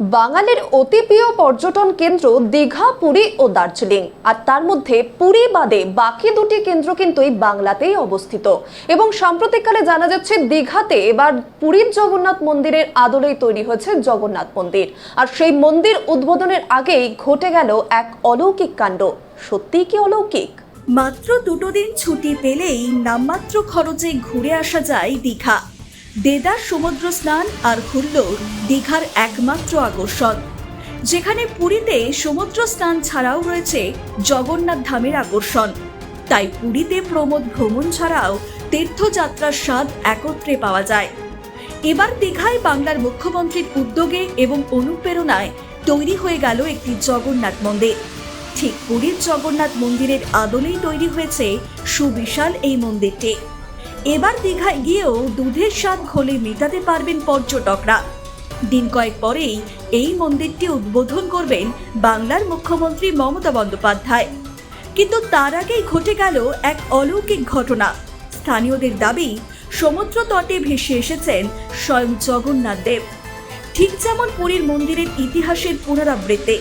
বাঙালির অতি প্রিয় পর্যটন কেন্দ্র দীঘা, পুরী ও দার্জিলিং। আর তার মধ্যে পুরী বাদে বাকি দুটি কেন্দ্র কিন্তু এই বাংলাতেই অবস্থিত। এবং সাম্প্রতিককালে জানা যাচ্ছে, দীঘাতে এবার পুরীর জগন্নাথ মন্দিরের আদলেই তৈরি হয়েছে জগন্নাথ মন্দির। আর সেই মন্দির উদ্বোধনের আগেই ঘটে গেল এক অলৌকিক কাণ্ড। সত্যিই কি অলৌকিক? মাত্র দুটো দিন ছুটি পেলেই নামমাত্র খরচে ঘুরে আসা যায় দীঘা। দেদার সমুদ্র স্নান আর হুল্লোড় দীঘার একমাত্র আকর্ষণ। যেখানে পুরীতে সমুদ্র স্নান ছাড়াও রয়েছে জগন্নাথ ধামের আকর্ষণ। তাই পুরীতে প্রমোদ ভ্রমণ ছাড়াও তীর্থযাত্রার স্বাদ একত্রে পাওয়া যায়। এবার দীঘায় বাংলার মুখ্যমন্ত্রীর উদ্যোগে এবং অনুপ্রেরণায় তৈরি হয়ে গেল একটি জগন্নাথ মন্দির। ঠিক পুরীর জগন্নাথ মন্দিরের আদলেই তৈরি হয়েছে সুবিশাল এই মন্দিরটি। এবার দীঘায় গিয়েও দুধের স্বাদ ঘোলে মেটাতে পারবেন পর্যটকরা। দিন কয়েক পরেই এই মন্দিরটি উদ্বোধন করবেন বাংলার মুখ্যমন্ত্রী মমতা বন্দ্যোপাধ্যায়। কিন্তু তার আগেই ঘটে গেল এক অলৌকিক ঘটনা। স্থানীয়দের দাবি, সমুদ্র তটে ভেসে এসেছেন স্বয়ং জগন্নাথ দেব। ঠিক যেমন পুরীর মন্দিরের ইতিহাসের পুনরাবৃত্তি।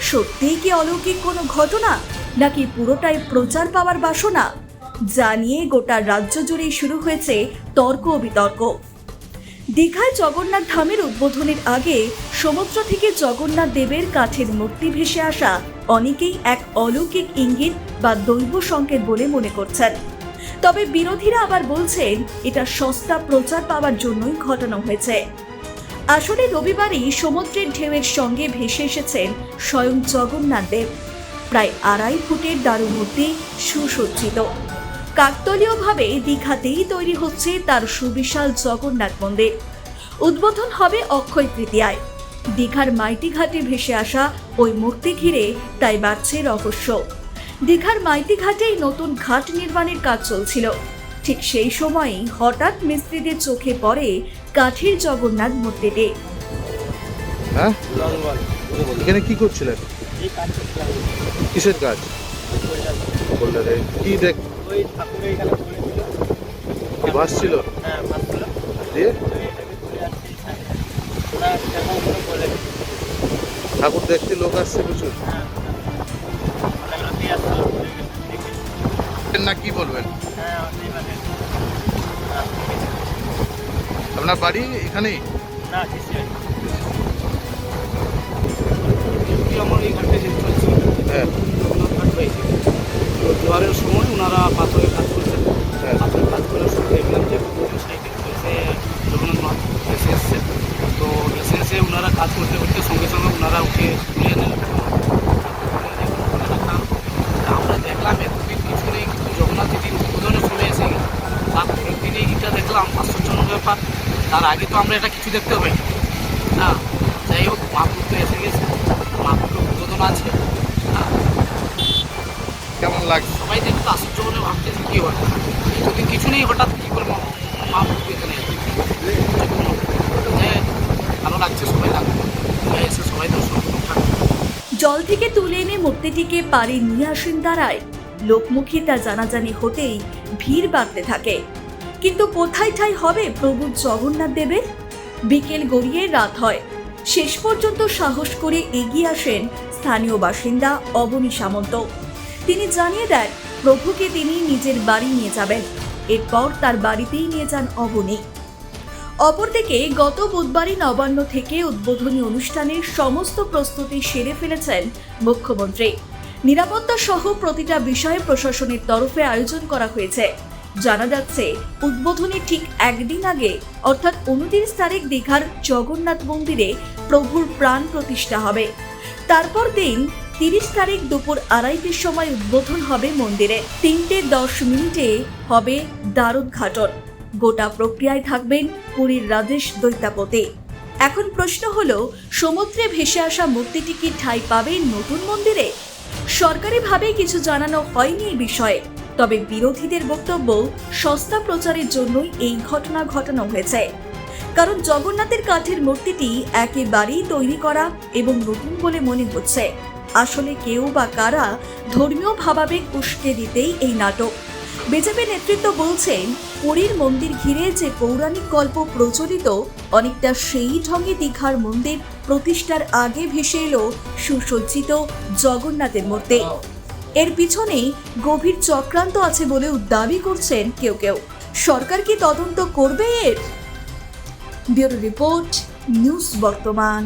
সত্যিই কি অলৌকিক কোনো ঘটনা, নাকি পুরোটাই প্রচার পাওয়ার বাসনা? জানিয়ে গোটা রাজ্য জুড়েই শুরু হয়েছে তর্ক বিতর্ক। দীঘায় জগন্নাথ ধামের উদ্বোধনের আগে সমুদ্র থেকে জগন্নাথ দেবের কাঠের মূর্তি ভেসে আসা অনেকেই এক অলৌকিক ইঙ্গিত বা দৈব সংকেত বলে মনে করছেন। তবে বিরোধীরা আবার বলছেন, এটা সস্তা প্রচার পাওয়ার জন্যই ঘটানো হয়েছে। আসলে রবিবারই সমুদ্রের ঢেউয়ের সঙ্গে ভেসে এসেছেন স্বয়ং জগন্নাথ দেব। প্রায় আড়াই ফুটের দারুমূর্তি সুসজ্জিত। কাকতলীয়ভাবে দীঘাতেই তৈরি হচ্ছে তার সুবিশাল জগন্নাথ মন্দির। উদ্বোধন হবে অক্ষয় তৃতীয়ায়। দীঘার মাইতি ঘাটে ভেসে আসা ওই মূর্তি ঘিরে তাই বাড়ছে রহস্য। দীঘার মাইতি ঘাটেই নতুন ঘাট নির্মাণের কাজ চলছিল। ঠিক সেই সময়ই হঠাৎ মিস্ত্রিদের চোখে পড়ে কাঠের জগন্নাথ মূর্তিটি। হ্যাঁ? এখানে কি করছিলেন? এই কাজ? করছিলাম কিসের কাজ। কি দেখ ওই ঠাকুরে পড়েছিল হ্যাঁ দিয়ে? ঠাকুর দেখতে লোক আসছে প্রচুর। হ্যাঁ না কি বলবেন? হ্যাঁ আপনার বাড়ি এখানেই? না কিছু আমার এই ঘাটে যে চলছিল হ্যাঁ জগন্নাথ ঘাট হয়েছে তো জোয়ারের সময় ওনারা পাথরের কাজ করছেন হ্যাঁ পাথরের কাজ করার সময় দেখলাম যে মোটর সাইকেল এসে জগন্নাথ মাঠ এসে এসছে তো এসে এসে ওনারা কাজ করতে করতে সঙ্গে সঙ্গে ওনারা উঠে তুলে নিলেন আমরা দেখলাম এতদিন কিছু নেই কিন্তু জগন্নাথ দিদির উদ্বোধনে চলে এসে তার পরের দিনে এটা দেখলাম আশ্চর্যজনক ব্যাপার। তার আগে তো আমরা এটা কিছু দেখতে পাই হ্যাঁ যাই হোক মহাপুর তো এসে গেছে। মহাপুরের উদ্বোধন আছে। হ্যাঁ কেমন লাগছে? সবাই দেখে তো আশ্চর্য যে কী হয়। এতদিন কিছু নেই হঠাৎ কী করে মা মহাপুর এখানে এলো? যে ভালো লাগছে সবাই লাগবে সবাই এসে সবাই দর্শন করুন ঠাকুর জল থেকে তুলে এনে মূর্তিটিকে পাড়ে নিয়ে আসেন তারায় লোকমুখী তা জানাজানি হতেই ভিড় বাড়তে থাকে। কিন্তু কোথায় ঠাই হবে প্রভু জগন্নাথ দেবের? বিকেল গড়িয়ে রাত হয়। শেষ পর্যন্ত সাহস করে এগিয়ে আসেন স্থানীয় বাসিন্দা অবনী সামন্ত। তিনি জানিয়ে দেন, প্রভুকে তিনি নিজের বাড়ি নিয়ে যাবেন। এরপর তার বাড়িতেই নিয়ে যান অবনী। অপরদিকে গত বুধবারই নবান্ন থেকে উদ্বোধনী অনুষ্ঠানের সমস্ত প্রস্তুতি সেরে ফেলেছেন মুখ্যমন্ত্রী। নিরাপত্তা সহ প্রতিটা বিষয়ে প্রশাসনের তরফে আয়োজন করা হয়েছে। জানা যাচ্ছে, উদ্বোধনী ঠিক একদিন আগে, অর্থাৎ উনত্রিশ তারিখ দীঘার জগন্নাথ মন্দিরে প্রভুর প্রাণ প্রতিষ্ঠা হবে। তারপর দিন তিরিশ তারিখ দুপুর আড়াইটের সময় উদ্বোধন হবে মন্দিরে। তিনটে দশ মিনিটে হবে দ্বারোদ্ঘাটন গোটা প্রক্রিয়ায় থাকবেন পুরীর রাজেশ দৈতাপতি। এখন প্রশ্ন হলো, সমুদ্রে ভেসে আসা মূর্তিটি কি ঠাঁই পাবে নতুন মন্দিরে? সরকারিভাবে কিছু জানানো হয়নি এই বিষয়ে, তবে বিরোধীদের বক্তব্য সস্তা প্রচারের জন্যই এই ঘটনা ঘটানো হয়েছে। কারণ জগন্নাথের কাঠের মূর্তিটি একেবারেই তৈরি করা এবং নতুন বলে মনে হচ্ছে। আসলে কেউ বা কারা ধর্মীয় ভাবাবেগ উস্কে দিতেই এই নাটক। বিজেপি নেতৃত্ব বলছেন, পুরীর মন্দির ঘিরে যে পৌরাণিক গল্প প্রচলিত, অনেকটা সেই ঢঙে দীঘার মন্দির প্রতিষ্ঠার আগে ভেসে এলো সুসজ্জিত জগন্নাথের মূর্তি। এর পিছনে গভীর চক্রান্ত আছে বলেও দাবি করছেন কেউ কেউ। সরকার কি তদন্ত করবে এর? ব্যুরো রিপোর্ট, নিউজ বর্তমান।